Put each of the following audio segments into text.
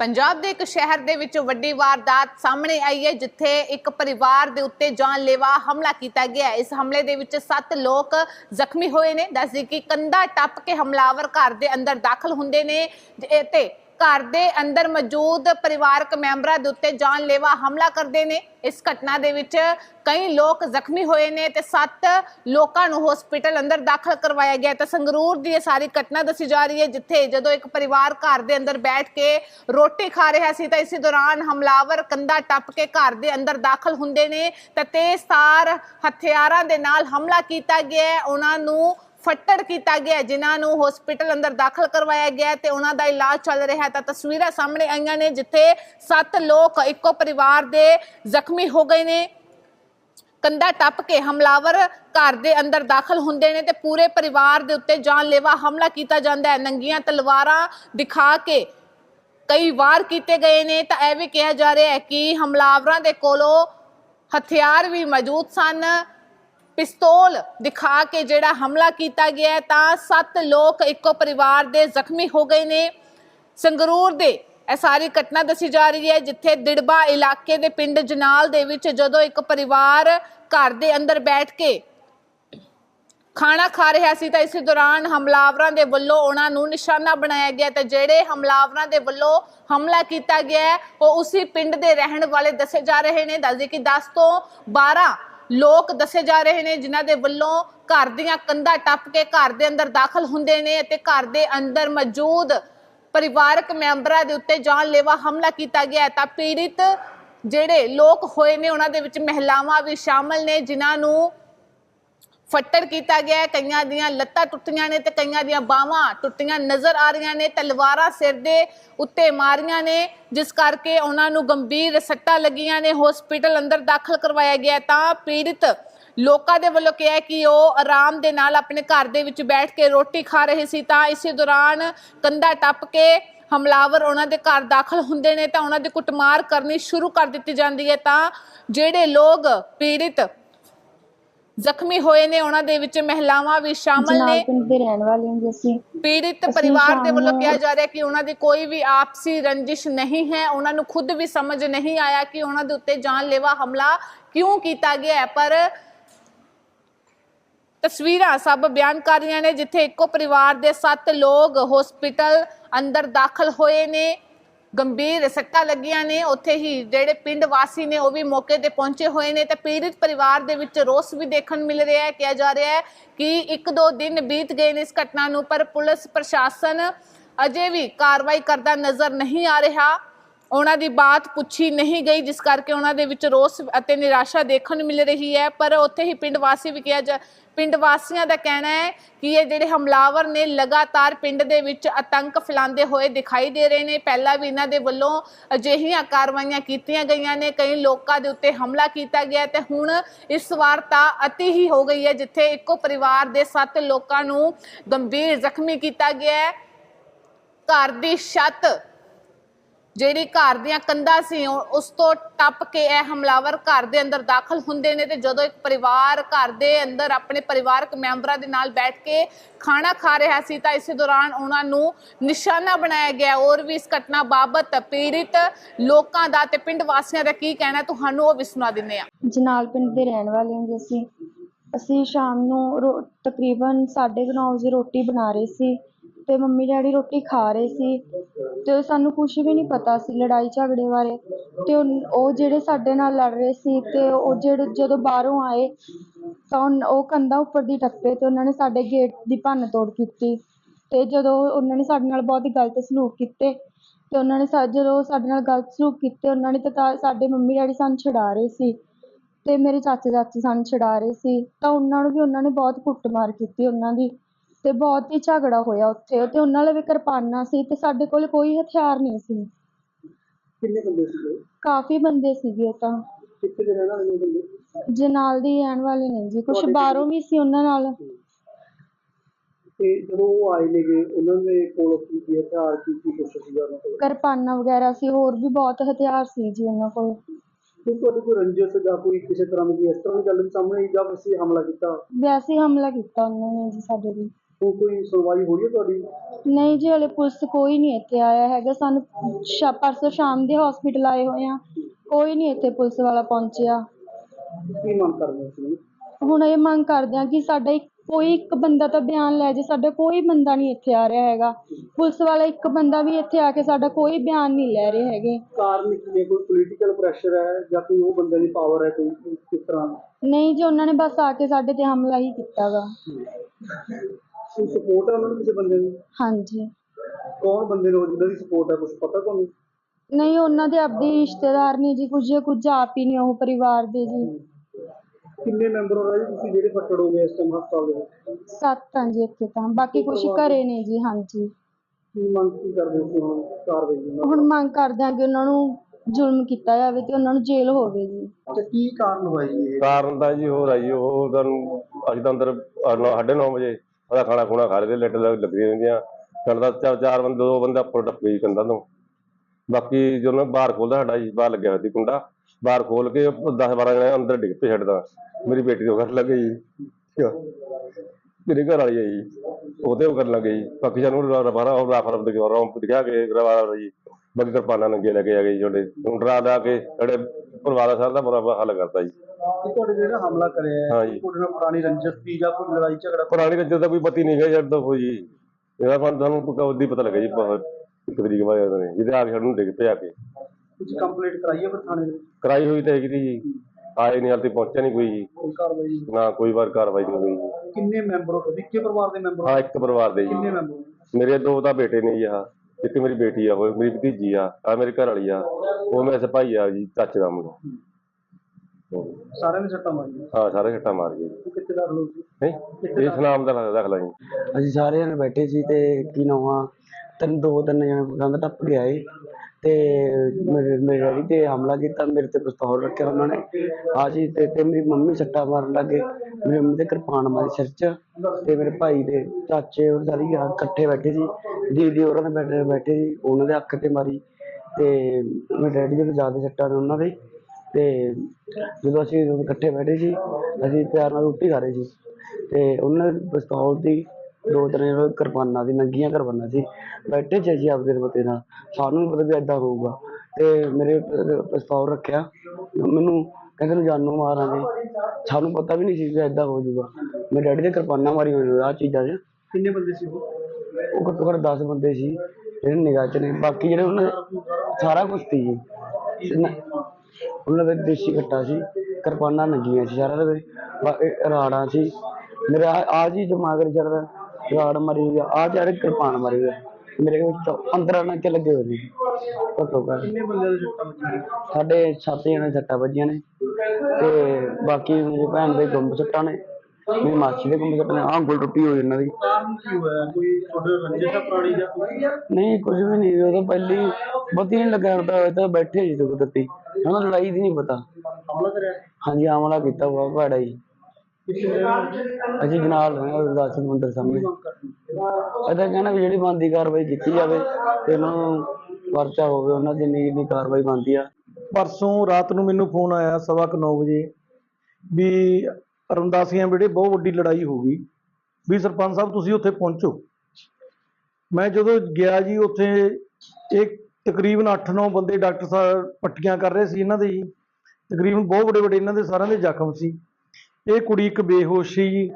ਪੰਜਾਬ ਦੇ ਇੱਕ ਸ਼ਹਿਰ ਦੇ ਵਿੱਚ ਵੱਡੀ ਵਾਰਦਾਤ ਸਾਹਮਣੇ ਆਈ ਹੈ, ਜਿੱਥੇ ਇੱਕ ਪਰਿਵਾਰ ਦੇ ਉੱਤੇ ਜਾਨਲੇਵਾ ਹਮਲਾ ਕੀਤਾ ਗਿਆ ਇਸ ਹਮਲੇ ਦੇ ਵਿੱਚ 7 ਲੋਕ ਜ਼ਖਮੀ ਹੋਏ ਨੇ। ਦੱਸਦੀ ਕਿ ਕੰਧਾ ਟੱਪ ਕੇ ਹਮਲਾਵਰ ਘਰ ਦੇ ਅੰਦਰ ਦਾਖਲ ਹੁੰਦੇ ਨੇ, ਤੇ ਘਰ ਦੇ ਅੰਦਰ ਮੌਜੂਦ ਪਰਿਵਾਰਕ ਮੈਂਬਰਾਂ ਦੇ ਉੱਤੇ ਜਾਨਲੇਵਾ ਹਮਲਾ ਕਰਦੇ ਨੇ। ਇਸ ਘਟਨਾ ਦੇ ਵਿੱਚ ਕਈ ਲੋਕ ਜ਼ਖਮੀ ਹੋਏ ਨੇ ਤੇ 7 ਲੋਕਾਂ ਨੂੰ ਹਸਪੀਟਲ ਅੰਦਰ ਦਾਖਲ ਕਰਵਾਇਆ ਗਿਆ ਤਾਂ ਸੰਗਰੂਰ ਦੀ ਇਹ ਸਾਰੀ ਘਟਨਾ ਦੱਸੀ ਜਾ ਰਹੀ ਹੈ, ਜਿੱਥੇ ਜਦੋਂ ਇੱਕ ਪਰਿਵਾਰ ਘਰ ਦੇ ਅੰਦਰ ਬੈਠ ਕੇ ਰੋਟੀ ਖਾ ਰਿਹਾ ਸੀ, ਤਾਂ ਇਸੇ ਦੌਰਾਨ ਹਮਲਾਵਰ ਕੰਧਾ ਟੱਪ ਕੇ ਘਰ ਦੇ ਅੰਦਰ ਦਾਖਲ ਹੁੰਦੇ ਨੇ। ਤਾਂ ਤੇਜ਼ਧਾਰ ਹਥਿਆਰਾਂ ਦੇ ਨਾਲ ਹਮਲਾ ਕੀਤਾ ਗਿਆ ਉਹਨਾਂ ਨੂੰ ਫੱਟੜ ਕੀਤਾ ਗਿਆ ਜਿਨ੍ਹਾਂ ਨੂੰ ਹਸਪੀਟਲ ਅੰਦਰ ਦਾਖਲ ਕਰਵਾਇਆ ਗਿਆ ਹੈ ਤੇ ਉਹਨਾਂ ਦਾ ਇਲਾਜ ਚੱਲ ਰਿਹਾ ਤਾਂ ਤਸਵੀਰਾਂ ਸਾਹਮਣੇ ਆਈਆਂ ਨੇ, ਜਿੱਥੇ ਸੱਤ ਲੋਕ ਇੱਕੋ ਪਰਿਵਾਰ ਦੇ ਜ਼ਖਮੀ ਹੋ ਗਏ ਨੇ। ਕੰਧਾ ਟੱਪ ਕੇ ਹਮਲਾਵਰ ਘਰ ਦੇ ਅੰਦਰ ਦਾਖਲ ਹੁੰਦੇ ਨੇ ਤੇ ਪੂਰੇ ਪਰਿਵਾਰ ਦੇ ਉੱਤੇ ਜਾਨਲੇਵਾ ਹਮਲਾ ਕੀਤਾ ਜਾਂਦਾ ਹੈ। ਨੰਗੀਆਂ ਤਲਵਾਰਾਂ ਦਿਖਾ ਕੇ ਕਈ ਵਾਰ ਕੀਤੇ ਗਏ ਨੇ। ਤਾਂ ਇਹ ਵੀ ਕਿਹਾ ਜਾ ਰਿਹਾ ਹੈ ਕਿ ਹਮਲਾਵਰਾਂ ਦੇ ਕੋਲੋਂ ਹਥਿਆਰ ਵੀ ਮੌਜੂਦ ਸਨ। ਪਿਸਤੌਲ ਦਿਖਾ ਕੇ ਜਿਹੜਾ ਹਮਲਾ ਕੀਤਾ ਗਿਆ ਤਾਂ 7 ਲੋਕ ਇੱਕੋ ਪਰਿਵਾਰ ਦੇ ਜ਼ਖਮੀ ਹੋ ਗਏ ਨੇ। ਸੰਗਰੂਰ ਦੇ ਇਹ ਸਾਰੀ ਘਟਨਾ ਦੱਸੀ ਜਾ ਰਹੀ ਹੈ, ਜਿੱਥੇ ਦਿੜਬਾ ਇਲਾਕੇ ਦੇ ਪਿੰਡ ਜਨਾਲ ਦੇ ਵਿੱਚ ਜਦੋਂ ਇੱਕ ਪਰਿਵਾਰ ਘਰ ਦੇ ਅੰਦਰ ਬੈਠ ਕੇ ਖਾਣਾ ਖਾ ਰਿਹਾ ਸੀ, ਤਾਂ ਇਸੇ ਦੌਰਾਨ ਹਮਲਾਵਰਾਂ ਦੇ ਵੱਲੋਂ ਉਹਨਾਂ ਨੂੰ ਨਿਸ਼ਾਨਾ ਬਣਾਇਆ ਗਿਆ ਤੇ ਜਿਹੜੇ ਹਮਲਾਵਰਾਂ ਦੇ ਵੱਲੋਂ ਹਮਲਾ ਕੀਤਾ ਗਿਆ ਉਹ ਉਸੇ ਪਿੰਡ ਦੇ ਰਹਿਣ ਵਾਲੇ ਦੱਸੇ ਜਾ ਰਹੇ ਨੇ। ਦੱਸਦੇ ਕਿ 10 ਤੋਂ 12 ਲੋਕ ਦੱਸੇ ਜਾ ਰਹੇ ਨੇ, ਜਿਨ੍ਹਾਂ ਦੇ ਵੱਲੋਂ ਘਰ ਦੀਆਂ ਕੰਧਾਂ ਟੱਪ ਕੇ ਘਰ ਦੇ ਅੰਦਰ ਦਾਖਲ ਹੁੰਦੇ ਨੇ ਅਤੇ ਘਰ ਦੇ ਅੰਦਰ ਮੌਜੂਦ ਪਰਿਵਾਰਕ ਮੈਂਬਰਾਂ ਦੇ ਉੱਤੇ ਜਾਨਲੇਵਾ ਹਮਲਾ ਕੀਤਾ ਗਿਆ ਤਾਂ ਪੀੜਿਤ ਜਿਹੜੇ ਲੋਕ ਹੋਏ ਨੇ, ਉਹਨਾਂ ਦੇ ਵਿੱਚ ਮਹਿਲਾਵਾਂ ਵੀ ਸ਼ਾਮਲ ਨੇ, ਜਿਨ੍ਹਾਂ ਨੂੰ ਫੱਟੜ ਕੀਤਾ ਗਿਆ ਹੈ। ਕਈਆਂ ਦੀਆਂ ਲੱਤਾਂ ਟੁੱਟੀਆਂ ਨੇ ਤੇ ਕਈਆਂ ਦੀਆਂ ਬਾਹਾਂ ਟੁੱਟੀਆਂ ਨਜ਼ਰ ਆ ਰਹੀਆਂ ਨੇ। ਤਲਵਾਰਾਂ ਸਿਰ ਦੇ ਉੱਤੇ ਮਾਰੀਆਂ ਨੇ, ਜਿਸ ਕਰਕੇ ਉਹਨਾਂ ਨੂੰ ਗੰਭੀਰ ਸੱਟਾਂ ਲੱਗੀਆਂ ਨੇ। ਹਸਪੀਟਲ ਅੰਦਰ ਦਾਖਲ ਕਰਵਾਇਆ ਗਿਆ ਤਾਂ ਪੀੜਿਤ ਲੋਕਾਂ ਦੇ ਵੱਲੋਂ ਕਿਹਾ ਕਿ ਉਹ ਆਰਾਮ ਦੇ ਨਾਲ ਆਪਣੇ ਘਰ ਦੇ ਵਿੱਚ ਬੈਠ ਕੇ ਰੋਟੀ ਖਾ ਰਹੇ ਸੀ। ਤਾਂ ਇਸੇ ਦੌਰਾਨ ਕੰਧਾ ਟੱਪ ਕੇ ਹਮਲਾਵਰ ਉਹਨਾਂ ਦੇ ਘਰ ਦਾਖਲ ਹੁੰਦੇ ਨੇ। ਤਾਂ ਉਹਨਾਂ ਦੀ ਕੁੱਟਮਾਰ ਕਰਨੀ ਸ਼ੁਰੂ ਕਰ ਦਿੱਤੀ ਜਾਂਦੀ ਹੈ। ਤਾਂ ਜਿਹੜੇ ਲੋਕ ਪੀੜਿਤ ਜ਼ਖਮੀ ਹੋਏ ਨੇ ਉਹਨਾਂ ਦੇ ਵਿੱਚ ਮਹਿਲਾਵਾਂ ਵੀ ਸ਼ਾਮਲ ਨੇ। ਪਿੰਡ ਦੇ ਰਹਿਣ ਵਾਲੇ ਹਾਂ ਜੀ ਅਸੀਂ। ਪੀੜਿਤ ਪਰਿਵਾਰ ਦੇ ਵੱਲੋਂ ਕਿਹਾ ਜਾ ਰਿਹਾ ਕਿ ਉਹਨਾਂ ਦੀ ਕੋਈ ਵੀ ਆਪਸੀ ਰੰਜਿਸ਼ ਨਹੀਂ ਹੈ। ਉਹਨਾਂ ਨੂੰ ਖੁਦ ਵੀ ਸਮਝ ਨਹੀਂ ਆਇਆ ਕਿ ਉਹਨਾਂ ਦੇ ਉੱਤੇ ਜਾਨਲੇਵਾ ਹਮਲਾ ਕਿਉਂ ਕੀਤਾ ਗਿਆ ਹੈ। ਪਰ ਤਸਵੀਰਾਂ ਸਭ ਬਿਆਨ ਕਰ ਰਹੀਆਂ ਨੇ ਜਿੱਥੇ ਇੱਕੋ ਪਰਿਵਾਰ ਦੇ 7 ਲੋਕ ਹਸਪੀਟਲ ਅੰਦਰ ਦਾਖਲ ਹੋਏ ਨੇ। ਗੰਭੀਰ ਸੱਟਾਂ ਲੱਗੀਆਂ ਨੇ। ਉੱਥੇ ਹੀ ਜਿਹੜੇ ਪਿੰਡ ਵਾਸੀ ਨੇ, ਉਹ ਵੀ ਮੌਕੇ ਤੇ ਪਹੁੰਚੇ ਹੋਏ ਨੇ। ਤੇ ਪੀੜਿਤ ਪਰਿਵਾਰ ਦੇ ਵਿੱਚ ਰੋਸ ਵੀ ਦੇਖਣ ਨੂੰ ਮਿਲ ਰਿਹਾ ਹੈ। ਕਿਹਾ ਜਾ ਰਿਹਾ ਹੈ ਕਿ ਇੱਕ ਦੋ ਦਿਨ ਬੀਤ ਗਏ ਨੇ ਇਸ ਘਟਨਾ ਨੂੰ, ਪਰ ਪੁਲਿਸ, ਪ੍ਰਸ਼ਾਸਨ ਅਜੇ ਵੀ ਕਾਰਵਾਈ ਕਰਦਾ ਨਜ਼ਰ ਨਹੀਂ ਆ ਰਿਹਾ। ਉਹਨਾਂ ਦੀ ਬਾਤ ਪੁੱਛੀ ਨਹੀਂ ਗਈ, ਜਿਸ ਕਰਕੇ ਉਹਨਾਂ ਦੇ ਵਿੱਚ ਰੋਸ ਅਤੇ ਨਿਰਾਸ਼ਾ ਦੇਖਣ ਨੂੰ ਮਿਲ ਰਹੀ ਹੈ। ਪਰ ਉੱਥੇ ਹੀ ਪਿੰਡ ਵਾਸੀ ਵੀ ਕਿਹਾ ਜਾ, ਪਿੰਡ ਵਾਸੀਆਂ ਦਾ ਕਹਿਣਾ ਹੈ ਕਿ ਇਹ ਜਿਹੜੇ ਹਮਲਾਵਰ ਨੇ, ਲਗਾਤਾਰ ਪਿੰਡ ਦੇ ਵਿੱਚ ਆਤੰਕ ਫੈਲਾਉਂਦੇ ਹੋਏ ਦਿਖਾਈ ਦੇ ਰਹੇ ਨੇ। ਪਹਿਲਾਂ ਵੀ ਇਹਨਾਂ ਦੇ ਵੱਲੋਂ ਅਜਿਹੀਆਂ ਕਾਰਵਾਈਆਂ ਕੀਤੀਆਂ ਗਈਆਂ ਨੇ। ਕਈ ਲੋਕਾਂ ਦੇ ਉੱਤੇ ਹਮਲਾ ਕੀਤਾ ਗਿਆ ਤੇ ਹੁਣ ਇਸ ਵਾਰ ਤਾਂ ਅਤੀ ਹੀ ਹੋ ਗਈ ਹੈ, ਜਿੱਥੇ ਇੱਕੋ ਪਰਿਵਾਰ ਦੇ 7 ਲੋਕਾਂ ਨੂੰ ਗੰਭੀਰ ਜ਼ਖਮੀ ਕੀਤਾ ਗਿਆ ਹੈ। ਘਰ ਦੀ ਛੱਤ ਜਿਹੜੀ ਘਰ ਦੀਆਂ ਕੰਧਾਂ ਸੀ ਉਸ ਤੋਂ ਟੱਪ ਕੇ ਇਹ ਹਮਲਾਵਰ ਘਰ ਦੇ ਅੰਦਰ ਦਾਖਲ ਹੁੰਦੇ ਨੇ ਤੇ ਜਦੋਂ ਇੱਕ ਪਰਿਵਾਰ ਘਰ ਦੇ ਅੰਦਰ ਆਪਣੇ ਪਰਿਵਾਰਕ ਮੈਂਬਰਾਂ ਦੇ ਨਾਲ ਬੈਠ ਕੇ ਖਾਣਾ ਖਾ ਰਿਹਾ ਸੀ, ਤਾਂ ਇਸੇ ਦੌਰਾਨ ਉਹਨਾਂ ਨੂੰ ਨਿਸ਼ਾਨਾ ਬਣਾਇਆ ਗਿਆ। ਔਰ ਵੀ ਇਸ ਘਟਨਾ ਬਾਬਤ ਪੀੜਿਤ ਲੋਕਾਂ ਦਾ ਤੇ ਪਿੰਡ ਵਾਸੀਆਂ ਦਾ ਕੀ ਕਹਿਣਾ, ਤੁਹਾਨੂੰ ਉਹ ਵੀ ਸੁਣਾ ਦਿੰਦੇ ਆ ਜਨਾਲ ਪਿੰਡ ਦੇ ਰਹਿਣ ਵਾਲੇ ਹਾਂ ਅਸੀਂ ਅਸੀਂ ਸ਼ਾਮ ਨੂੰ ਰੋ- ਤਕਰੀਬਨ 9:30 ਵਜੇ ਰੋਟੀ ਬਣਾ ਰਹੇ ਸੀ। ਤੇ ਮੰਮੀ ਡੈਡੀ ਰੋਟੀ ਖਾ ਰਹੇ ਸੀ ਤੇ ਸਾਨੂੰ ਕੁਝ ਵੀ ਨਹੀਂ ਪਤਾ ਸੀ ਲੜਾਈ ਝਗੜੇ ਬਾਰੇ। ਤੇ ਉਹ ਉਹ ਜਿਹੜੇ ਸਾਡੇ ਨਾਲ ਲੜ ਰਹੇ ਸੀ ਤੇ ਉਹ ਜਿਹੜੇ ਜਦੋਂ ਬਾਹਰੋਂ ਆਏ ਤਾਂ ਉਹ ਉਹ ਕੰਧਾਂ ਉੱਪਰ ਦੀ ਟੱਪੇ ਤੇ ਉਹਨਾਂ ਨੇ ਸਾਡੇ ਗੇਟ ਦੀ ਭੰਨ ਤੋੜ ਕੀਤੀ ਤੇ ਜਦੋਂ ਉਹਨਾਂ ਨੇ ਸਾਡੇ ਨਾਲ ਬਹੁਤ ਹੀ ਗਲਤ ਸਲੂਕ ਕੀਤੇ ਤੇ ਉਹਨਾਂ ਨੇ ਸਾ- ਜਦੋਂ ਸਾਡੇ ਨਾਲ ਗਲਤ ਸਲੂਕ ਕੀਤੇ ਉਹਨਾਂ ਨੇ ਤਾਂ ਤਾਂ ਸਾਡੇ ਮੰਮੀ ਡੈਡੀ ਸਾਨੂੰ ਛੁਡਾ ਰਹੇ ਸੀ ਤੇ ਮੇਰੇ ਚਾਚੇ ਚਾਚੀ ਸਾਨੂੰ ਛੁਡਾ ਰਹੇ ਸੀ ਤਾਂ ਉਹਨਾਂ ਨੂੰ ਵੀ ਉਹਨਾਂ ਨੇ ਬਹੁਤ ਕੁੱਟਮਾਰ ਕੀਤੀ ਉਹਨਾਂ ਦੀ। ਤੇ ਬਹੁਤ ਹੀ ਝਗੜਾ ਹੋਇਆ ਉੱਥੇ ਤੇ ਉਹਨਾਂ ਲਈ ਵੀ ਕਿਰਪਾਨਾਂ ਸੀ ਤੇ ਸਾਡੇ ਕੋਲ ਕੋਈ ਹਥਿਆਰ ਨਹੀਂ ਸੀ। ਕਿੰਨੇ ਬੰਦੇ ਸੀਗੇ? ਕਾਫੀ ਬੰਦੇ ਸੀਗੇ ਉਹ ਤਾਂ। ਕਿੱਥੇ ਦੇ ਰਹਿਣ ਵਾਲੇ ਨੇ ਬੰਦੇ? ਜਨਾਲ ਦੀ ਰਹਿਣ ਵਾਲੇ ਨੇ ਜੀ ਕੁਝ ਤੁਹਾਡੇ ਬਾਹਰੋਂ ਵੀ ਸੀ ਉਹਨਾਂ ਨਾਲ। ਤੇ ਜਦੋਂ ਉਹ ਆਏ ਨੇਗੇ ਉਹਨਾਂ ਦੇ ਕੋਲ ਕੀ ਕੀ ਹਥਿਆਰ ਕੀ ਕੀ ਕੁਛ ਸੀਗਾ ਉਹਨਾਂ ਕੋਲ? ਕਿਰਪਾਨਾਂ ਵਗੈਰਾ ਸੀ ਹੋਰ ਵੀ ਬਹੁਤ ਹਥਿਆਰ ਸੀ ਜੀ ਉਹਨਾਂ ਕੋਲ। ਕੀ ਤੁਹਾਡੀ ਕੋਈ ਰੰਜਿਸ਼ ਜਾਂ ਕੋਈ ਕਿਸੇ ਤਰ੍ਹਾਂ ਦੀ ਇਸ ਤਰ੍ਹਾਂ ਦੀ ਗੱਲ ਵੀ ਸਾਹਮਣੇ ਆਈ ਜਾਂ ਤੁਸੀਂ ਹਮਲਾ ਕੀਤਾ? ਵੈਸੇ ਹੀ ਹਮਲਾ ਕੀਤਾ ਉਹਨਾਂ ਨੇ ਜੀ ਸਾਡੇ ਤੇ। ਹੁਣ ਕੋਈ ਸੁਣਵਾਈ ਹੋ ਰਹੀ ਹੈ ਤੁਹਾਡੀ? ਨਹੀਂ ਜੀ ਹਲੇ ਪੁਲਿਸ ਕੋਈ ਨਹੀਂ ਇੱਥੇ ਆਇਆ ਹੈਗਾ। ਸਾਨੂੰ ਸ਼ਾ ਪਰਸੋਂ ਸ਼ਾਮ ਦੇ ਹਸਪੀਟਲ ਆਏ ਹੋਏ ਆ। ਕੋਈ ਨਹੀਂ ਇੱਥੇ ਪੁਲਿਸ ਵਾਲਾ ਪਹੁੰਚਿਆ। ਕੀ ਮੰਗ ਕਰਦੇ ਹੋ ਤੁਸੀਂ? ਹੁਣ ਇਹ ਮੰਗ ਕਰਦੇ ਆ ਕਿ ਸਾਡਾ ਇੱਕ ਕੋਈ ਇੱਕ ਬੰਦਾ ਤਾਂ ਬਿਆਨ ਲੈ ਜੇ। ਸਾਡਾ ਕੋਈ ਬੰਦਾ ਨਹੀਂ ਇੱਥੇ ਆ ਰਿਹਾ ਹੈਗਾ। ਪੁਲਿਸ ਵਾਲਾ ਇੱਕ ਬੰਦਾ ਵੀ ਇੱਥੇ ਆ ਕੇ ਸਾਡਾ ਕੋਈ ਬਿਆਨ ਨਹੀਂ ਲੈ ਰਹੇ ਹੈਗੇ। ਕਾਰਨ ਕੀ ਹੈ? ਕੋਈ ਪੋਲੀਟੀਕਲ ਪ੍ਰੈਸ਼ਰ ਹੈ ਜਾਂ ਕੋਈ ਉਹ ਬੰਦੇ ਦੀ ਪਾਵਰ ਹੈ ਕੋਈ ਕਿਸ ਤਰ੍ਹਾਂ? ਨਹੀਂ ਜੀ ਉਹਨਾਂ ਨੇ ਬਸ ਆ ਕੇ ਸਾਡੇ ਤੇ ਹਮਲਾ ਹੀ ਕੀਤਾ ਗਾ ਕੋਈ ਸਪੋਰਟ ਹੈ ਉਹਨਾਂ ਨੂੰ ਕਿਸੇ ਬੰਦੇ ਦੀ ਹਾਂਜੀ। ਕੌਣ ਬੰਦੇ ਨੇ ਜਿਹਨਾਂ ਦੀ ਸਪੋਰਟ ਹੈ ਕੁਝ ਪਤਾ ਤੁਹਾਨੂੰ? ਨਹੀਂ ਉਹਨਾਂ ਦੇ ਆਪਦੇ ਰਿਸ਼ਤੇਦਾਰ ਨੇ ਜੀ ਕੁਝ ਕੁਝ ਆਪ ਹੀ ਨੇ ਉਹ ਪਰਿਵਾਰ ਦੇ ਜੀ। ਕਿੰਨੇ ਮੈਂਬਰ ਹੋ ਰਹੇ ਜੀ ਤੁਸੀਂ ਜਿਹੜੇ ਫੱਟੜ ਹੋ ਗਏ ਇਸ ਟਾਈਮ ਹਸਪਤਾਲ ਦੇ ਵਿੱਚ? ਸੱਤ ਹਾਂ ਜੀ ਇੱਥੇ ਤਾਂ। ਬਾਕੀ ਕੁਝ ਘਰੇ ਨੇ ਜੀ ਹਾਂਜੀ। ਕੀ ਮੰਗ ਕੀ ਕਰਦੇ ਹੋ ਤੁਸੀਂ ਹੁਣ? ਕਾਰਵਾਈ ਦੀ ਹੁਣ ਮੰਗ ਕਰਦੇ ਆ ਕਿ ਉਹਨਾਂ ਨੂੰ ਜ਼ੁਲਮ ਕੀਤਾ ਜਾਵੇ ਤੇ ਉਹਨਾਂ ਨੂੰ ਜੇਲ੍ਹ ਹੋਵੇ ਜੀ। ਤੇ ਕੀ ਕਾਰਨ ਹੋਇਆ ਜੀ ਇਹ? ਕਾਰਨ ਤਾਂ ਜੀ ਹੋਰ ਆ ਜੀ ਉਹ ਤੁਹਾਨੂੰ ਅਸੀਂ ਤਾਂ ਅੰਦਰ ਅਹ ਨੌ- ਸਾਢੇ ਨੌ ਵਜੇ ਉਹਦਾ ਖਾਣਾ ਖੁਣਾ ਖਾ ਲਏ ਲਿਟ ਲੱਗ- ਲੱਗਦੀਆਂ ਰਹਿੰਦੀਆਂ ਕੰਦਾ ਚਾਰ ਚਾਰ ਬੰਦੇ, ਦੋ ਬੰਦੇ ਉੱਪਰ ਟੱਪੇ ਜੀ ਕੰਧਾਂ ਤੋਂ। ਬਾਕੀ ਜਦੋਂ ਬਾਹਰ ਖੋਲਦਾ ਸਾਡਾ ਜੀ, ਬਾਹਰ ਲੱਗਿਆ ਹੋਇਆ ਸੀ ਕੁੰਡਾ। ਬਾਹਰ ਖੋਲ ਕੇ 10 12 ਜਣੇ ਅੰਦਰ ਡਿੱਗ ਪਏ ਛੱਡਦਾ ਮੇਰੀ ਬੇਟੀ ਦੇ ਘਰ ਲੱਗੇ ਜੀ। ਮੇਰੇ ਘਰ ਵਾਲੀ ਹੈ ਜੀ। ਉਹਦੇ ਉਹ ਕਰਨ ਲੱਗੇ ਜੀ। ਬਾਕੀ ਸਾਨੂੰ ਰਬਾਰਾ ਉਹ ਰਾਫਰ ਦੇ ਰੌਂਪ ਦਿਖਾ ਕੇ ਰਵਾਰਾ ਜੀ। ਬਾਕੀ ਕਿਰਪਾਨਾਂ ਨੰਗੇ ਲੈ ਕੇ ਆ ਗਏ ਜੀ ਤੁਹਾਡੇ। ਡਰਾ ਲਾ ਕੇ ਜਿਹੜੇ ਪਰਿਵਾਰ ਦਾ ਸਾਰਾ ਦਾ ਬੁਰਾ ਹੱਲ ਕਰਤਾ ਜੀ। ਤੁਹਾਡੇ ਜਿਹੜਾ ਹਮਲਾ ਕਰਿਆ ਹੈ ਜੀ। ਤੁਹਾਡੇ ਨਾਲ ਪੁਰਾਣੀ ਰੰਜਿਸ਼ ਸੀ ਜਾਂ ਕੋਈ ਲੜਾਈ ਝਗੜਾ ਪੁਰਾਣੀ ਰੱਜਰ ਦਾ ਕੋਈ ਪਤੀ ਨਹੀਂ ਗਿਆ ਜਦ ਹੋ ਜੀ। ਇਹਦਾ ਸਾਨੂੰ ਉਦੋਂ ਹੀ ਪਤਾ ਲੱਗਾ ਜੀ ਬਹੁਤ ਇੱਕ ਤਰੀਕ ਬਾਅਦ ਨੇ ਜਿਹਦੇ ਆ ਕੇ ਸਾਨੂੰ ਡਿੱਗ ਪਿਆ ਕੇ। ਤੁਸੀਂ ਕੰਪਲੀਟ ਕਰਾਈ ਹੈ ਫਿਰ ਥਾਣੇ ਦੇ ਵਿੱਚ? ਕਰਾਈ ਹੋਈ ਤਾਂ ਹੈਗੀ ਤੀ ਜੀ। ਆਏ ਨਹੀਂ ਹਾਲੇ ਤੱਕ ਪਹੁੰਚਿਆ ਨਹੀਂ ਕੋਈ ਜੀ। ਕੋਈ ਕਾਰਵਾਈ ਨਹੀਂ। ਨਾ ਕੋਈ ਵਾਰ ਕਾਰਵਾਈ ਨਹੀਂ ਹੋਈ ਜੀ। ਕਿੰਨੇ ਮੈਂਬਰ ਹੋ ਤੁਸੀਂ? ਪਰਿਵਾਰ ਦੇ ਮੈਂਬਰ ਹੋ? ਹਾਂ ਇੱਕ ਪਰਿਵਾਰ ਦੇ ਕਿੰਨੇ ਜੀ ਮੈਂਬਰ ਹੋ? ਮੇਰੇ ਦੋ ਤਾਂ ਬੇਟੇ ਨੇ ਜੀ ਆਹ। ਇੱਕ ਮੇਰੀ ਬੇਟੀ ਆ, ਉਹ ਮੇਰੀ ਭਤੀਜੀ ਆ ਆ ਮੇਰੀ ਘਰ ਵਾਲੀ ਆ, ਉਹ ਮੇਰੇ ਸਿਪਾਹੀ ਆ ਜੀ, ਚਾਚੇ ਦਾ ਮੁੰਡਾ। ਸਾਰਿਆਂ ਨੇ ਸੱਟਾਂ ਮਾਰੀਆਂ? ਹਾਂ ਸਾਰੇ ਛੱਟਾ ਮਾਰ ਗਏ ਤੂੰ ਕਿੱਥੇ ਦਾਖਲ ਹੋ? ਸੀ ਨਹੀਂ ਇਸ ਨਾਮ ਦਾ ਰੱਖ ਜੀ। ਅਸੀਂ ਸਾਰੇ ਜਣੇ ਬੈਠੇ ਸੀ ਤੇ ਕੀ ਆ? ਤਿੰਨ ਦੋ ਤਿੰਨ ਜਣੇ ਕੰਧ ਟੱਪ ਕੇ ਆਏ। ਤੇ ਮੇਰੇ ਮੇਰੇ ਡੈਡੀ ਤੇ ਹਮਲਾ ਕੀਤਾ ਮੇਰੇ ਤੇ ਪਿਸਤੌਲ ਰੱਖਿਆ ਉਹਨਾਂ ਨੇ। ਆ ਜੀ ਤੇ ਤੇ ਮੇਰੀ ਮੰਮੀ ਸੱਟਾ ਮਾਰਨ ਲੱਗੇ। ਮੇਰੀ ਮੰਮੀ ਤੇ ਕਿਰਪਾਨ ਮਾਰੀ ਸਿਰ 'ਚ। ਤੇ ਮੇਰੇ ਭਾਈ ਦੇ ਚਾਚੇ ਉਹ ਸਾਰੀ ਆ ਇਕੱਠੇ ਬੈਠੇ ਸੀ। ਦੀਦੀ ਉਹਨਾਂ ਦੇ ਬੈਠੇ ਬੈਠੇ ਸੀ ਉਹਨਾਂ ਦੇ ਅੱਖ ਤੇ ਮਾਰੀ। ਤੇ ਮੇਰੇ ਡੈਡੀ ਦੇ ਜ਼ਿਆਦਾ ਸੱਟਾਂ ਨੇ ਉਹਨਾਂ ਦੇ। ਤੇ ਜਦੋਂ ਅਸੀਂ ਇਕੱਠੇ ਬੈਠੇ ਸੀ ਅਸੀਂ ਪਿਆਰ ਨਾਲ ਰੋਟੀ ਖਾ ਰਹੇ ਸੀ ਤੇ ਉਹਨਾਂ ਨੇ ਪਿਸਤੌਲ ਦੀ ਦੋ ਤਿੰਨ ਕਿਰਪਾਨਾਂ ਦੀ ਨੰਗੀਆਂ ਕਿਰਪਾਨਾਂ ਸੀ। ਬੈਠੇ ਸੀ ਅਸੀਂ ਆਪਦੇ ਰਵਤੇ ਨਾਲ ਸਾਨੂੰ ਵੀ ਪਤਾ ਵੀ ਏਦਾਂ ਹੋਊਗਾ। ਤੇ ਮੇਰੇ ਪਿਸਤੌਲ ਰੱਖਿਆ ਮੈਨੂੰ ਕਹਿੰਦੇ ਨੂੰ ਜਾਨੋਂ ਮਾਰਾਂਗੇ। ਸਾਨੂੰ ਪਤਾ ਵੀ ਨਹੀਂ ਸੀ ਕਿ ਏਦਾਂ ਹੋ ਜਾਊਗਾ। ਮੇਰੇ ਡੈਡੀ ਦੇ ਕਿਰਪਾਨਾਂ ਮਾਰੀਆਂ ਹੋਈਆਂ ਆਹ ਚੀਜ਼ਾਂ 'ਚ ਕਿੰਨੇ ਬੰਦੇ ਸੀ ਉਹ? ਉਹ ਘੱਟੋ ਘੱਟ 10 ਬੰਦੇ ਸੀ ਜਿਹੜੇ ਨਿਗਾਹ 'ਚ ਨੇ। ਬਾਕੀ ਜਿਹੜੇ ਉਹਨਾਂ ਦੇ ਸਾਰਾ ਕੁਛ ਸੀ। ਜੀ ਉਹਨਾਂ ਦੇ ਦੇਸੀ ਕੱਟਾ ਸੀ ਕਿਰਪਾਨਾਂ ਨੰਗੀਆਂ ਸੀ ਸਾਰਾ ਦੇ ਰਾੜਾਂ ਸੀ। ਮੇਰਾ ਆ ਜੀ ਦਿਮਾਗ ਚੜਦਾ ਰਾੜ ਮਾਰੀ ਹੋਈ ਆ ਜਿਹੜੇ ਕਿਰਪਾਨ ਮਾਰੀ ਹੋਈ ਮੇਰੇ ਵਿੱਚ 15 ਨੱਕੇ ਲੱਗੇ ਹੋਏ ਨੇ। ਘੱਟੋ ਘੱਟ। ਕਿੰਨੇ ਬੰਦੇ ਦੇ ਸੱਟਾਂ ਵੱਜੀਆਂ ਸਾਡੇ ਸੱਤ ਜਣੇ ਸੱਟਾਂ ਵੱਜੀਆਂ ਨੇ ਤੇ ਬਾਕੀ ਮੇਰੀ ਭੈਣ ਦੇ ਗੁੰਮ ਸੱਟਾਂ ਨੇ ਮੇਰੀ ਮਾਸੀ ਦੇ ਗੁੰਮ ਸੱਟਾਂ ਨੇ ਆਹ ਉਂਗਲ ਟੁੱਟੀ ਹੋਈ ਇਹਨਾਂ ਦੀ। ਕੀ ਹੋਇਆ? ਕੋਈ ਪੁਰਾਣੀ ਜਾਂ ਨਹੀਂ ਕੁਝ ਵੀ ਨਹੀਂ ਉਹ ਤਾਂ ਪਹਿਲੀ ਬੱਤੀ ਨਹੀਂ ਲੱਗਾ ਹੁੰਦਾ ਇਹ ਤਾਂ ਬੈਠੇ ਸੀ ਦੁੱਤੀ ਉਹਨਾਂ ਨੂੰ ਲੜਾਈ ਦੀ ਨਹੀਂ ਪਤਾ। ਹਮਲਾ ਕਰਿਆ ਹਾਂਜੀ ਆਮਲਾ ਕੀਤਾ ਹੋਇਆ ਭੈੜਾ ਜੀ। ਅਸੀਂ ਜਨਾਲ ਹੋਏ ਹਾਂ ਦਾਸ ਮੰਦਰ ਸਾਹਮਣੇ। ਇਹਦਾ ਕਹਿਣਾ ਵੀ ਜਿਹੜੀ ਬਣਦੀ ਕਾਰਵਾਈ ਕੀਤੀ ਜਾਵੇ ਤੇ ਉਹਨਾਂ ਨੂੰ ਪਰਚਾ ਹੋਵੇ ਉਹਨਾਂ ਦੀ ਜਿੰਨੀ ਕਾਰਵਾਈ ਬਣਦੀ ਆ। ਪਰਸੋਂ ਰਾਤ ਨੂੰ ਮੈਨੂੰ ਫੋਨ ਆਇਆ ਸਵਾ ਕੁ ਨੌ ਵਜੇ ਵੀ ਰਮਦਾਸੀਆਂ ਵੇੜੇ ਬਹੁਤ ਵੱਡੀ ਲੜਾਈ ਹੋ ਗਈ। ਵੀ ਸਰਪੰਚ ਸਾਹਿਬ ਤੁਸੀਂ ਉੱਥੇ ਪਹੁੰਚੋ। ਮੈਂ ਜਦੋਂ ਗਿਆ ਜੀ ਉੱਥੇ ਇੱਕ ਤਕਰੀਬਨ 8-9 ਬੰਦੇ ਡਾਕਟਰ ਸਾਹਿਬ ਪੱਟੀਆਂ ਕਰ ਰਹੇ ਸੀ ਇਹਨਾਂ ਦੇ ਜੀ। ਤਕਰੀਬਨ ਬਹੁਤ ਵੱਡੇ ਵੱਡੇ ਇਹਨਾਂ ਦੇ ਸਾਰਿਆਂ ਦੇ ਜ਼ਖਮ ਸੀ। ਇਹ ਕੁੜੀ ਇੱਕ ਬੇਹੋਸ਼ ਸੀ ਜੀ।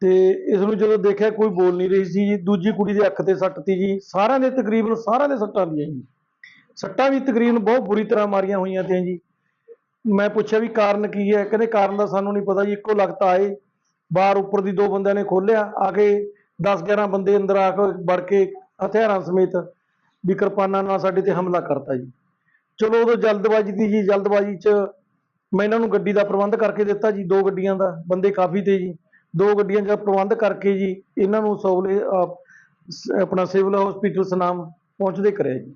ਤੇ ਇਸ ਨੂੰ ਜਦੋਂ ਦੇਖਿਆ ਕੋਈ ਬੋਲ ਨਹੀਂ ਰਹੀ ਸੀ ਜੀ। ਦੂਜੀ ਕੁੜੀ ਦੇ ਅੱਖ ਤੇ ਸੱਟ ਤੀ ਜੀ। ਸਾਰਿਆਂ ਦੇ ਤਕਰੀਬਨ ਸਾਰਿਆਂ ਦੇ ਸੱਟਾਂ ਦੀਆਂ ਜੀ। ਸੱਟਾਂ ਵੀ ਤਕਰੀਬਨ ਬਹੁਤ ਬੁਰੀ ਤਰ੍ਹਾਂ ਮਾਰੀਆਂ ਹੋਈਆਂ ਤੇ ਜੀ। ਮੈਂ ਪੁੱਛਿਆ ਵੀ ਕਾਰਨ ਕੀ ਹੈ? ਕਹਿੰਦੇ ਕਾਰਨ ਦਾ ਸਾਨੂੰ ਨਹੀਂ ਪਤਾ ਜੀ। ਇੱਕੋ ਲਗਤ ਆਏ। ਬਾਹਰ ਉੱਪਰ ਦੀ ਦੋ ਬੰਦਿਆਂ ਨੇ ਖੋਲਿਆ ਆ ਕੇ 10 11 ਬੰਦੇ ਅੰਦਰ ਆ ਕੇ ਵੜ ਕੇ ਹਥਿਆਰਾਂ ਸਮੇਤ ਵੀ ਕਿਰਪਾਨਾਂ ਨਾਲ ਸਾਡੇ ਤੇ ਹਮਲਾ ਕਰਤਾ ਜੀ। ਚਲੋ ਉਦੋਂ ਜਲਦਬਾਜ਼ੀ ਦੀ ਜੀ ਜਲਦਬਾਜ਼ੀ 'ਚ ਮੈਂ ਇਹਨਾਂ ਨੂੰ ਗੱਡੀ ਦਾ ਪ੍ਰਬੰਧ ਕਰਕੇ ਦਿੱਤਾ ਜੀ ਦੋ ਗੱਡੀਆਂ ਦਾ ਬੰਦੇ ਕਾਫੀ ਤੇ ਜੀ। ਦੋ ਗੱਡੀਆਂ ਦਾ ਪ੍ਰਬੰਧ ਕਰਕੇ ਜੀ ਇਹਨਾਂ ਨੂੰ ਸੋਵਲੇ ਅਹ, ਸ- ਆਪਣਾ ਸਿਵਲ ਹਸਪੀਟਲ ਸਨਾਮ ਪਹੁੰਚਦੇ ਕਰਿਆ ਜੀ।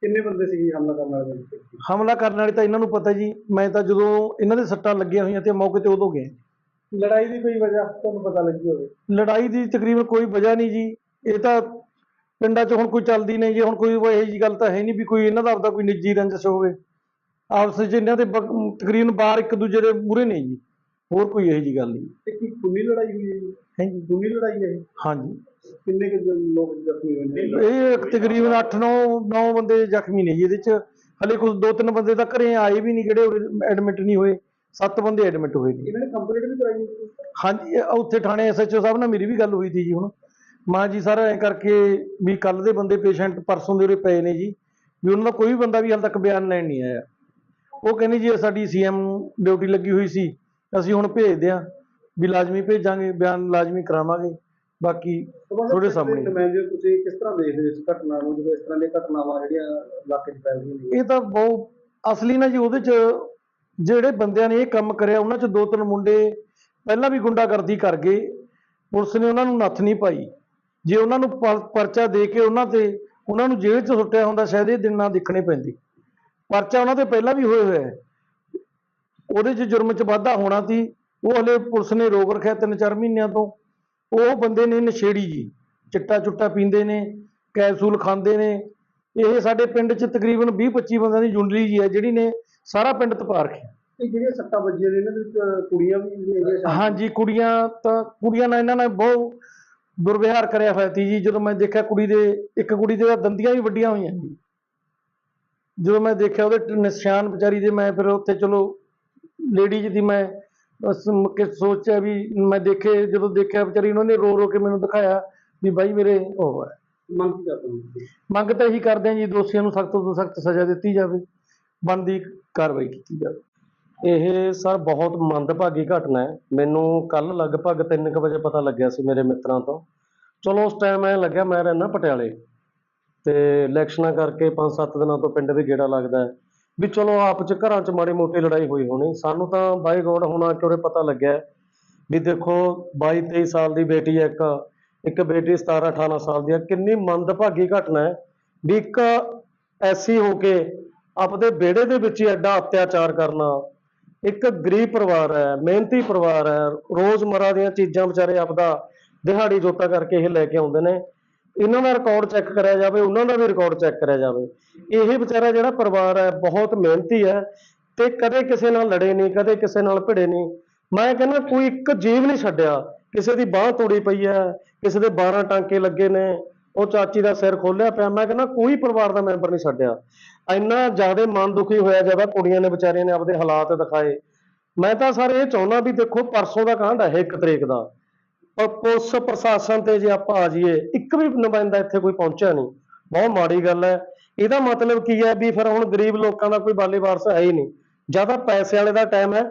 ਕਿੰਨੇ ਬੰਦੇ ਸੀ ਹਮਲਾ ਕਰਨ ਵਾਲੇ ਹਮਲਾ ਕਰਨ ਵਾਲੇ ਤਾਂ ਇਹਨਾਂ ਨੂੰ ਪਤਾ ਜੀ ਮੈਂ ਤਾਂ ਜਦੋਂ ਇਹਨਾਂ ਦੇ ਸੱਟਾਂ ਲੱਗੀਆਂ ਹੋਈਆਂ ਤੇ ਮੌਕੇ ਤੇ ਉਦੋਂ ਗਏ। ਲੜਾਈ ਦੀ ਕੋਈ ਵਜ੍ਹਾ ਤੁਹਾਨੂੰ ਪਤਾ ਲੱਗੀ ਹੋਵੇ? ਲੜਾਈ ਦੀ ਤਕਰੀਬਨ ਕੋਈ ਵਜ੍ਹਾ ਨਹੀਂ ਜੀ ਇਹ ਤਾਂ ਪਿੰਡਾਂ 'ਚ ਹੁਣ ਕੋਈ ਚੱਲਦੀ ਨਹੀਂ ਜੀ ਹੁਣ ਕੋਈ ਇਹੋ ਜਿਹੀ ਗੱਲ ਤਾਂ ਹੈ ਨਹੀਂ ਵੀ ਕੋਈ ਇਹਨਾਂ ਦਾ ਆਪਦਾ ਕੋਈ ਨਿੱਜੀ ਰੰਜਿਸ਼ ਹੋਵੇ। ਆਪਸ ਵਿੱਚ ਇਹਨਾਂ ਦੇ ਤਕਰੀਬਨ ਬਾਹਰ ਇੱਕ ਦੂਜੇ ਦੇ ਮੂਹਰੇ ਨਹੀਂ ਜੀ ਹੋਰ ਕੋਈ ਇਹੋ ਜਿਹੀ ਗੱਲ ਨਹੀਂ। ਤੇ ਕੀ ਖੁੱਲੀ ਲੜਾਈ ਹੋਈ ਹੈ ਜੀ? ਹਾਂਜੀ ਦੁਨੀ ਲੜਾਈ ਹੈ? ਹਾਂਜੀ। ਕਿੰਨੇ ਕੁ ਲੋਕ ਜ਼ਖਮੀ ਹੋਏ ਨੇ? ਇਹ ਤਕਰੀਬਨ 8-9 9 ਬੰਦੇ ਜ਼ਖਮੀ ਨੇ ਜੀ ਇਹਦੇ ਚ। ਹਲੇ ਕੁਝ ਦੋ ਤਿੰਨ ਬੰਦੇ ਤਾਂ ਘਰੇ ਆਏ ਵੀ ਨਹੀਂ ਜਿਹੜੇ ਐਡਮਿਟ ਨਹੀਂ ਹੋਏ। ਸੱਤ ਬੰਦੇ ਐਡਮਿਟ ਹੋਏ ਨੇ। ਇਹਨਾਂ ਨੇ ਕੰਪਲੀਟ ਵੀ ਕਰਾਈ? ਹਾਂਜੀ ਉੱਥੇ ਥਾਣੇ ਐਸਐਚਓ ਸਾਹਿਬ ਨਾਲ ਮੇਰੀ ਵੀ ਗੱਲ ਹੋਈ ਸੀ ਜੀ ਹੁਣ। ਮਾਂ ਜੀ ਸਰ ਐ ਕਰਕੇ ਵੀ ਕੱਲ ਦੇ ਬੰਦੇ ਪੇਸ਼ੈਂਟ ਪਰਸੋਂ ਦੇ ਉਰੇ ਪਏ ਨੇ ਜੀ। ਵੀ ਉਹਨਾਂ ਦਾ ਕੋਈ ਵੀ ਬੰਦਾ ਵੀ ਹਾਲੇ ਤੱਕ ਬਿਆਨ ਲੈਣ ਨਹੀਂ ਆਇਆ। ਉਹ ਕਹਿੰਦੇ ਜੀ ਸਾਡੀ ਸੀਐਮ ਡਿਊਟੀ ਲੱਗੀ ਹੋਈ ਸੀ। ਅਸੀਂ ਹੁਣ ਭੇਜਦੇ ਆ ਵੀ ਲਾਜ਼ਮੀ ਭੇਜਾਂਗੇ ਬਿਆਨ ਲਾਜ਼ਮੀ ਕਰਾਵਾਂਗੇ। ਬਾਕੀ ਤੁਹਾਡੇ ਸਾਹਮਣੇ। ਨੁਮਾਇੰਦੇ ਤੁਸੀਂ ਕਿਸ ਤਰ੍ਹਾਂ ਦੇਖਦੇ ਹੋ ਇਸ ਘਟਨਾ ਨੂੰ? ਜਦੋਂ ਇਸ ਤਰ੍ਹਾਂ ਦੀਆਂ ਘਟਨਾਵਾਂ ਜਿਹੜੀਆਂ ਇਲਾਕੇ 'ਚ ਫੈਲ ਰਹੀਆਂ ਨੇ। ਇਹ ਤਾਂ ਬਹੁਤ ਅਸਲੀ ਨਾ ਜੀ ਉਹਦੇ ਚ ਜਿਹੜੇ ਬੰਦਿਆਂ ਨੇ ਇਹ ਕੰਮ ਕਰਿਆ ਉਹਨਾਂ ਚ ਦੋ ਤਿੰਨ ਮੁੰਡੇ ਪਹਿਲਾਂ ਵੀ ਗੁੰਡਾਗਰਦੀ ਕਰ ਗਏ। ਪੁਲਿਸ ਨੇ ਉਹਨਾਂ ਨੂੰ ਨੱਥ ਨਹੀਂ ਪਾਈ। ਜੇ ਉਹਨਾਂ ਨੂੰ ਪਰ- ਪਰਚਾ ਦੇ ਕੇ ਉਹਨਾਂ ਤੇ ਉਹਨਾਂ ਨੂੰ ਜੇਲ੍ਹ 'ਚ ਸੁੱਟਿਆ ਹੁੰਦਾ ਸ਼ਾਇਦ ਇਹ ਦਿਨ ਨਾ ਦੇਖਣੇ ਪੈਂਦੇ। ਪਰਚਾ ਉਹਨਾਂ ਤੇ ਪਹਿਲਾਂ ਵੀ ਹੋਇਆ ਹੋਇਆ ਹੈ। ਉਹਦੇ 'ਚ ਜੁਰਮ 'ਚ ਵਾਧਾ ਹੋਣਾ ਸੀ। ਉਹ ਹਲੇ ਪੁਲਿਸ ਨੇ ਰੋਕ ਰੱਖਿਆ ਤਿੰਨ ਚਾਰ ਮਹੀਨਿਆਂ ਤੋਂ। ਉਹ ਬੰਦੇ ਨੇ ਨਸ਼ੇੜੀ ਜੀ। ਚਿੱਟਾ ਚੁੱਟਾ ਪੀਂਦੇ ਨੇ ਕੈਪਸੂਲ ਖਾਂਦੇ ਨੇ। ਇਹ ਸਾਡੇ ਪਿੰਡ 'ਚ ਤਕਰੀਬਨ 20 25 ਬੰਦਿਆਂ ਦੀ ਜੁੰਡਲੀ ਜੀ ਹੈ ਜਿਹੜੀ ਨੇ ਸਾਰਾ ਪਿੰਡ ਤਪਾ ਰੱਖਿਆ। ਜਿਹੜੀਆਂ ਸੱਟਾਂ ਵੱਜੀਆਂ ਨੇ ਇਹਨਾਂ ਦੇ ਵਿੱਚ ਕੁੜੀਆਂ ਵੀ ਹਾਂਜੀ ਕੁੜੀਆਂ ਤਾਂ ਕੁੜੀਆਂ ਨਾਲ ਇਹਨਾਂ ਨੇ ਬਹੁਤ ਦੁਰਵਿਹਾਰ ਕਰਿਆ ਹੋਇਆ ਸੀ ਜੀ। ਜਦੋਂ ਮੈਂ ਦੇਖਿਆ ਕੁੜੀ ਦੇ ਇੱਕ ਕੁੜੀ ਦੇ ਦੰਦੀਆਂ ਵੀ ਵੱਡੀਆਂ ਹੋਈਆਂ ਜੀ। ਜਦੋਂ ਮੈਂ ਦੇਖਿਆ ਉਹਦੇ ਨਿਸ਼ਾਨ ਵਿਚਾਰੀ ਦੇ ਮੈਂ ਫਿਰ ਉੱਥੇ ਚਲੋ ਲੇਡੀਜ਼ ਦੀ ਮੈਂ ਕਿ ਸੋਚਿਆ ਵੀ ਮੈਂ ਦੇਖੇ ਜਦੋਂ ਦੇਖਿਆ ਵਿਚਾਰੀ ਉਹਨਾਂ ਨੇ ਰੋ ਰੋ ਕੇ ਮੈਨੂੰ ਦਿਖਾਇਆ ਵੀ ਬਾਈ ਮੇਰੇ ਉਹ ਹੈ। ਮੰਗ ਕਰਦੇ? ਮੰਗ ਤਾਂ ਇਹੀ ਕਰਦੇ ਹਾਂ ਜੀ ਦੋਸ਼ੀਆਂ ਨੂੰ ਸਖਤ ਤੋਂ ਸਖਤ ਸਜ਼ਾ ਦਿੱਤੀ ਜਾਵੇ ਬਣਦੀ ਕਾਰਵਾਈ ਕੀਤੀ ਜਾਵੇ। ਇਹ ਸਰ ਬਹੁਤ ਮੰਦਭਾਗੀ ਘਟਨਾ ਹੈ। ਮੈਨੂੰ ਕੱਲ ਲਗਭਗ 3:00 ਵਜੇ ਪਤਾ ਲੱਗਿਆ ਸੀ ਮੇਰੇ ਮਿੱਤਰਾਂ ਤੋਂ। ਚਲੋ ਉਸ ਟਾਈਮ ਐ ਲੱਗਿਆ, ਮੈਂ ਰਹਿਣਾ ਪਟਿਆਲੇ। ਤੇ ਇਲੈਕਸ਼ਨਾਂ ਕਰਕੇ 5-7 ਦਿਨਾਂ ਤੋਂ ਪਿੰਡ ਵੀ ਗੇੜਾ ਲੱਗਦਾ ਹੈ। ਵੀ ਚਲੋ ਆਪ ਚ ਘਰਾਂ ਚ ਮਾੜੀ ਮੋਟੀ ਲੜਾਈ ਹੋਈ ਹੋਣੀ। ਸਾਨੂੰ ਤਾਂ ਬਾਈ ਗੋਡ ਹੋਣਾ ਆ ਕੇ ਪਤਾ ਲੱਗਿਆ ਵੀ ਦੇਖੋ 22-23 ਸਾਲ ਦੀ ਬੇਟੀ ਹੈ ਇੱਕ। ਇੱਕ ਬੇਟੀ 17-18 ਸਾਲ ਦੀ ਹੈ। ਕਿੰਨੀ ਮੰਦਭਾਗੀ ਘਟਨਾ ਹੈ ਵੀ ਇੱਕ ਐਸੀ ਹੋ ਕੇ ਆਪਦੇ ਵਿਹੜੇ ਦੇ ਵਿੱਚ ਹੀ ਐਡਾ ਅਤਿਆਚਾਰ ਕਰਨਾ। ਇੱਕ ਗਰੀਬ ਪਰਿਵਾਰ ਹੈ, ਮਿਹਨਤੀ ਪਰਿਵਾਰ ਹੈ ਰੋਜ਼ਮਰਾ ਦੀਆਂ ਚੀਜ਼ਾਂ ਵਿਚਾਰੇ ਆਪਦਾ ਦਿਹਾੜੀ ਜੋਤਾ ਕਰਕੇ ਇਹ ਲੈ ਕੇ ਆਉਂਦੇ ਨੇ। ਇਹਨਾਂ ਦਾ ਰਿਕਾਰਡ ਚੈੱਕ ਕਰਿਆ ਜਾਵੇ, ਉਹਨਾਂ ਦਾ ਵੀ ਰਿਕਾਰਡ ਚੈੱਕ ਕਰਿਆ ਜਾਵੇ। ਇਹ ਵਿਚਾਰਾ ਜਿਹੜਾ ਪਰਿਵਾਰ ਹੈ, ਬਹੁਤ ਮਿਹਨਤੀ ਹੈ ਤੇ ਕਦੇ ਕਿਸੇ ਨਾਲ ਲੜੇ ਨਹੀਂ, ਕਦੇ ਕਿਸੇ ਨਾਲ ਭਿੜੇ ਨਹੀਂ। ਮੈਂ ਕਹਿੰਦਾ ਕੋਈ ਇੱਕ ਜੀਵ ਨਹੀਂ ਛੱਡਿਆ। ਕਿਸੇ ਦੀ ਬਾਹ ਤੋੜੀ ਪਈ ਹੈ, ਕਿਸੇ ਦੇ 12 ਟਾਂਕੇ ਲੱਗੇ ਨੇ ਉਹ ਚਾਚੀ ਦਾ ਸਿਰ ਖੋਲਿਆ ਪਿਆ। ਮੈਂ ਕਹਿੰਦਾ, ਕੋਈ ਪਰਿਵਾਰ ਦਾ ਮੈਂਬਰ ਨਹੀਂ ਛੱਡਿਆ। ਇੰਨਾ ਜ਼ਿਆਦਾ ਮਨ ਦੁਖੀ ਹੋਇਆ ਜਦੋਂ ਕੁੜੀਆਂ ਨੇ ਵਿਚਾਰੀਆਂ ਨੇ ਆਪਦੇ ਹਾਲਾਤ ਦਿਖਾਏ। ਮੈਂ ਤਾਂ ਸਰ ਇਹ ਚਾਹੁੰਦਾ ਵੀ ਦੇਖੋ, ਪਰਸੋਂ ਦਾ ਕਾਂਡ ਹੈ ਇੱਕ ਤਰੀਕ ਦਾ। ਪਰ ਪੁਲਿਸ ਪ੍ਰਸ਼ਾਸਨ ਤੇ ਜੇ ਆਪਾਂ ਆ ਜਾਈਏ, ਇੱਕ ਵੀ ਨੁਮਾਇੰਦਾ ਇੱਥੇ ਕੋਈ ਪਹੁੰਚਿਆ ਨਹੀਂ। ਬਹੁਤ ਮਾੜੀ ਗੱਲ ਹੈ। ਇਹਦਾ ਮਤਲਬ ਕੀ ਹੈ ਵੀ ਫਿਰ ਹੁਣ ਗਰੀਬ ਲੋਕਾਂ ਦਾ ਕੋਈ ਬਾਲੇ ਵਾਰਸ ਹੈ ਹੀ ਨਹੀਂ। ਜਾਂ ਤਾਂ ਪੈਸੇ ਵਾਲੇ ਦਾ ਟਾਈਮ ਹੈ,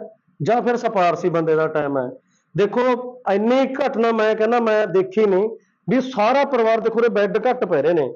ਜਾਂ ਫਿਰ ਸਪਾਰਸੀ ਬੰਦੇ ਦਾ ਟਾਈਮ ਹੈ। ਦੇਖੋ, ਇੰਨੀ ਘਟਨਾ ਮੈਂ ਕਹਿੰਦਾ ਮੈਂ ਦੇਖੀ ਨਹੀਂ। ਵੀ ਸਾਰਾ ਪਰਿਵਾਰ ਦੇਖੋ ਰੇ ਬੈੱਡ ਘੱਟ ਪੈ ਰਹੇ ਨੇ।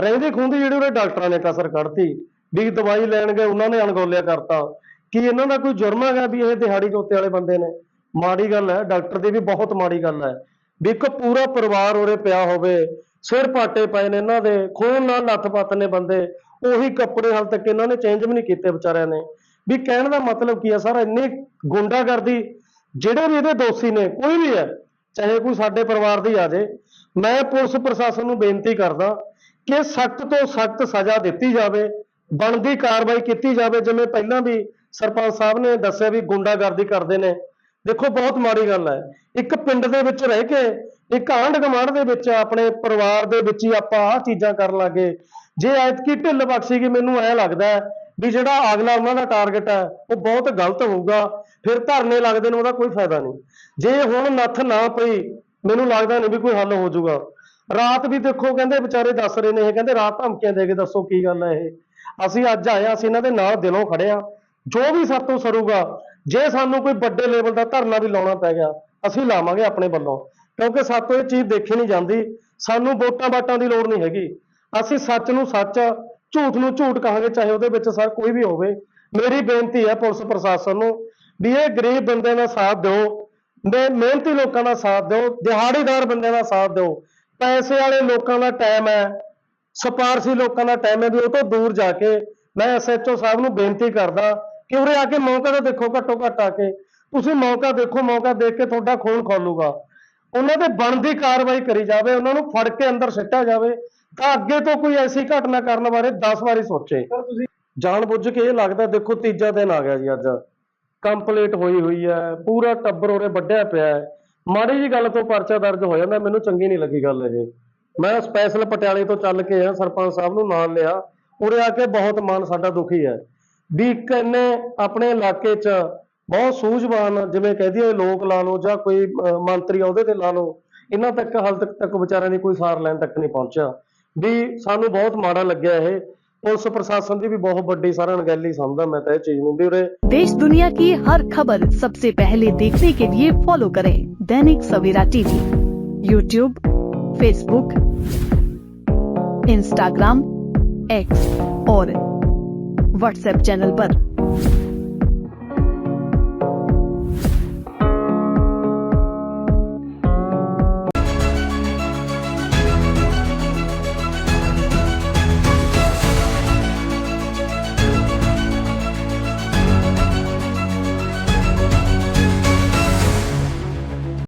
ਰਹਿੰਦੇ ਖੁੰਦੇ ਜਿਹੜੇ ਉਹਦੇ ਡਾਕਟਰਾਂ ਨੇ ਕਸਰ ਕੱਢਤੀ, ਵੀ ਦਵਾਈ ਲੈਣ ਗਏ, ਉਹਨਾਂ ਨੇ ਅਣਗੌਲਿਆ ਕਰਤਾ। ਕਿ ਇਹਨਾਂ ਦਾ ਕੋਈ ਜੁਰਮ ਹੈਗਾ ਵੀ ਇਹ ਦਿਹਾੜੀ ਜੋਤੇ ਵਾਲੇ ਬੰਦੇ ਨੇ? ਮਾੜੀ ਗੱਲ ਹੈ, ਡਾਕਟਰ ਦੀ ਵੀ ਬਹੁਤ ਮਾੜੀ ਗੱਲ ਹੈ। ਵੀ ਇੱਕ ਪੂਰਾ ਪਰਿਵਾਰ ਉਰੇ ਪਿਆ ਹੋਵੇ, ਸਿਰ ਪਾਟੇ ਪਏ ਨੇ ਇਹਨਾਂ ਦੇ, ਖੂਨ ਨਾਲ ਲੱਥ ਪੱਤ ਨੇ ਬੰਦੇ, ਉਹੀ ਕੱਪੜੇ ਹਾਲ ਤੱਕ ਇਹਨਾਂ ਨੇ ਚੇਂਜ ਵੀ ਨਹੀਂ ਕੀਤੇ ਵਿਚਾਰਿਆਂ ਨੇ। ਵੀ ਕਹਿਣ ਦਾ ਮਤਲਬ ਕੀ ਹੈ, ਸਰ, ਇੰਨੀ ਗੁੰਡਾਗਰਦੀ, ਜਿਹੜੇ ਵੀ ਇਹਦੇ ਦੋਸ਼ੀ ਨੇ, ਕੋਈ ਵੀ ਹੈ ਚਾਹੇ ਕੋਈ ਸਾਡੇ ਪਰਿਵਾਰ ਦੀ ਆ ਜੇ ਮੈਂ ਪੁਲਿਸ ਪ੍ਰਸ਼ਾਸਨ ਨੂੰ ਬੇਨਤੀ ਕਰਦਾ ਕਿ ਸਖਤ ਤੋਂ ਸਖਤ ਸਜ਼ਾ ਦਿੱਤੀ ਜਾਵੇ, ਬਣਦੀ ਕਾਰਵਾਈ ਕੀਤੀ ਜਾਵੇ। ਜਿਵੇਂ ਪਹਿਲਾਂ ਵੀ ਸਰਪੰਚ ਸਾਹਿਬ ਨੇ ਦੱਸਿਆ ਵੀ ਗੁੰਡਾਗਰਦੀ ਕਰਦੇ ਨੇ। ਦੇਖੋ, ਬਹੁਤ ਮਾੜੀ ਗੱਲ ਹੈ। ਇੱਕ ਪਿੰਡ ਦੇ ਵਿੱਚ ਰਹਿ ਕੇ, ਇੱਕ ਆਂਢ ਗੁਆਂਢ ਦੇ ਵਿੱਚ ਆਪਣੇ ਪਰਿਵਾਰ ਦੇ ਵਿੱਚ ਹੀ ਆਪਾਂ ਆਹ ਚੀਜ਼ਾਂ ਕਰਨ ਲੱਗੇ। ਜੇ ਐਤਕੀ ਢਿੱਲ ਬਖਸ਼ੀ ਬਖਸ਼ੇਗੀ ਮੈਨੂੰ ਐ ਲੱਗਦਾ ਵੀ ਜਿਹੜਾ ਅਗਲਾ ਉਹਨਾਂ ਦਾ ਟਾਰਗੇਟ ਹੈ, ਉਹ ਬਹੁਤ ਗਲਤ ਹੋਊਗਾ, ਫਿਰ ਧਰਨੇ ਲੱਗਦੇ ਨੇ, ਉਹਦਾ ਕੋਈ ਫਾਇਦਾ ਨਹੀਂ। ਜੇ ਹੁਣ ਨੱਥ ਨਾ ਪਈ, ਮੈਨੂੰ ਲੱਗਦਾ ਨਹੀਂ ਵੀ ਕੋਈ ਹੱਲ ਹੋ ਜਾਊਗਾ। ਰਾਤ ਵੀ ਦੇਖੋ, ਕਹਿੰਦੇ ਵਿਚਾਰੇ ਦੱਸ ਰਹੇ ਨੇ ਇਹ, ਕਹਿੰਦੇ ਰਾਤ ਧਮਕੀਆਂ ਦੇ ਕੇ ਦੱਸੋ ਕੀ ਗੱਲ ਹੈ ਇਹ। ਅਸੀਂ ਅੱਜ ਆਏ ਹਾਂ, ਅਸੀਂ ਇਹਨਾਂ ਦੇ ਨਾਲ ਦਿਲੋਂ ਖੜੇ ਆ ਜੋ ਵੀ ਸਾਤੋਂ ਸਰੂਗਾ, ਜੇ ਸਾਨੂੰ ਕੋਈ ਵੱਡੇ ਲੈਵਲ ਦਾ ਧਰਨਾ ਵੀ ਲਾਉਣਾ ਪੈ ਗਿਆ, ਅਸੀਂ ਲਾਵਾਂਗੇ ਆਪਣੇ ਵੱਲੋਂ। ਕਿਉਂਕਿ ਸਾਤੋਂ ਇਹ ਚੀਜ਼ ਦੇਖੀ ਨਹੀਂ ਜਾਂਦੀ। ਸਾਨੂੰ ਵੋਟਾਂ ਵਾਟਾਂ ਦੀ ਲੋੜ ਨਹੀਂ ਹੈਗੀ। ਅਸੀਂ ਸੱਚ ਨੂੰ ਸੱਚ ਝੂਠ ਨੂੰ ਝੂਠ ਕਹਾਂਗੇ, ਚਾਹੇ ਉਹਦੇ ਵਿੱਚ ਸਰ ਕੋਈ ਵੀ ਹੋਵੇ। ਮੇਰੀ ਬੇਨਤੀ ਹੈ ਪੁਲਿਸ ਪ੍ਰਸ਼ਾਸਨ ਨੂੰ ਵੀ ਇਹ ਗਰੀਬ ਬੰਦੇ ਦਾ ਸਾਥ ਦਿਓ ਦੇ ਮਿਹਨਤੀ ਲੋਕਾਂ ਦਾ ਸਾਥ ਦਿਓ, ਦਿਹਾੜੀਦਾਰ ਬੰਦਿਆਂ ਦਾ ਸਾਥ ਦਿਓ। ਪੈਸੇ ਵਾਲੇ ਲੋਕਾਂ ਦਾ ਟਾਈਮ ਹੈ, ਸਪਾਰਸੀ ਲੋਕਾਂ ਦਾ ਟਾਈਮ ਹੈ ਵੀ ਉਹ ਤੋਂ ਦੂਰ ਜਾ ਕੇ ਮੈਂ ਐਸਐਚਓ ਸਾਹਿਬ ਨੂੰ ਬੇਨਤੀ ਕਰਦਾ ਕਿ ਉਰੇ ਆ ਕੇ ਮੌਕਾ ਤਾਂ ਦੇਖੋ ਘੱਟੋ ਘੱਟ ਆ ਕੇ। ਤੁਸੀਂ ਮੌਕਾ ਦੇਖੋ, ਮੌਕਾ ਦੇਖ ਕੇ ਤੁਹਾਡਾ ਖੂਨ ਖੋਲੂਗਾ। ਉਹਨਾਂ ਤੇ ਬਣਦੀ ਕਾਰਵਾਈ ਕਰੀ ਜਾਵੇ ਉਹਨਾਂ ਨੂੰ ਫੜ ਕੇ ਅੰਦਰ ਸਿੱਟਿਆ ਜਾਵੇ ਤਾਂ ਅੱਗੇ ਤੋਂ ਕੋਈ ਐਸੀ ਘਟਨਾ ਕਰਨ ਬਾਰੇ 10 ਵਾਰੀ ਸੋਚੇ। ਸਰ ਤੁਸੀਂ ਜਾਣ ਬੁੱਝ ਕੇ ਇਹ ਲੱਗਦਾ ਦੇਖੋ ਤੀਜਾ ਦਿਨ ਆ ਗਿਆ ਜੀ ਅੱਜ। ਕੰਪਲੀਟ ਹੋਈ ਹੋਈ ਹੈ ਪੂਰਾ ਟੱਬਰ ਉਰੇ ਵੱਢਿਆ ਪਿਆ ਹੈ। ਮਾੜੀ ਜੀ ਗੱਲ ਤੋਂ ਪਰਚਾ ਦਰਜ ਹੋ ਜਾਂਦਾ ਮੈਨੂੰ ਚੰਗੀ ਨਹੀਂ ਲੱਗੀ ਗੱਲ ਇਹ। ਮੈਂ ਸਪੈਸ਼ਲ ਪਟਿਆਲੇ ਤੋਂ ਚੱਲ ਕੇ ਆ ਸਰਪੰਚ ਸਾਹਿਬ ਨੂੰ ਨਾਲ ਲਿਆ। ਉਰੇ ਆ ਕੇ ਬਹੁਤ ਮਨ ਸਾਡਾ ਦੁਖੀ ਹੈ। ਵੀ ਇੱਕ ਇਹਨੇ ਆਪਣੇ ਇਲਾਕੇ 'ਚ ਬਹੁਤ ਸੂਝਵਾਨ ਜਿਵੇਂ ਕਹਿ ਦਈਏ ਲੋਕ ਲਾ ਲਓ ਜਾਂ ਕੋਈ ਅਹ, ਮੰਤਰੀ ਆ ਉਹਦੇ ਤੇ ਲਾ ਲਓ ਇਹਨਾਂ ਤੱਕ ਹਾਲ ਤੱਕ ਤੱਕ ਵਿਚਾਰਿਆਂ ਦੀ ਕੋਈ ਸਾਰ ਲੈਣ ਤੱਕ ਨਹੀਂ ਪਹੁੰਚਿਆ ਵੀ ਸਾਨੂੰ ਬਹੁਤ ਮਾੜਾ ਲੱਗਿਆ ਇਹ ਪੁਲਿਸ ਪ੍ਰਸ਼ਾਸਨ ਦੀ ਵੀ ਬਹੁਤ ਵੱਡੀ ਸਾਰਾ ਅਣਗਹਿਲੀ ਸਮਝਦਾ ਮੈਂ ਤਾਂ ਇਹ ਚੀਜ਼ ਨੂੰ ਵੀ ਉਰੇ देश दुनिया की हर खबर सबसे पहले देखने के लिए फॉलो करें Dainik Savera TV YouTube Facebook Instagram X और व्हाट्सएप चैनल पर।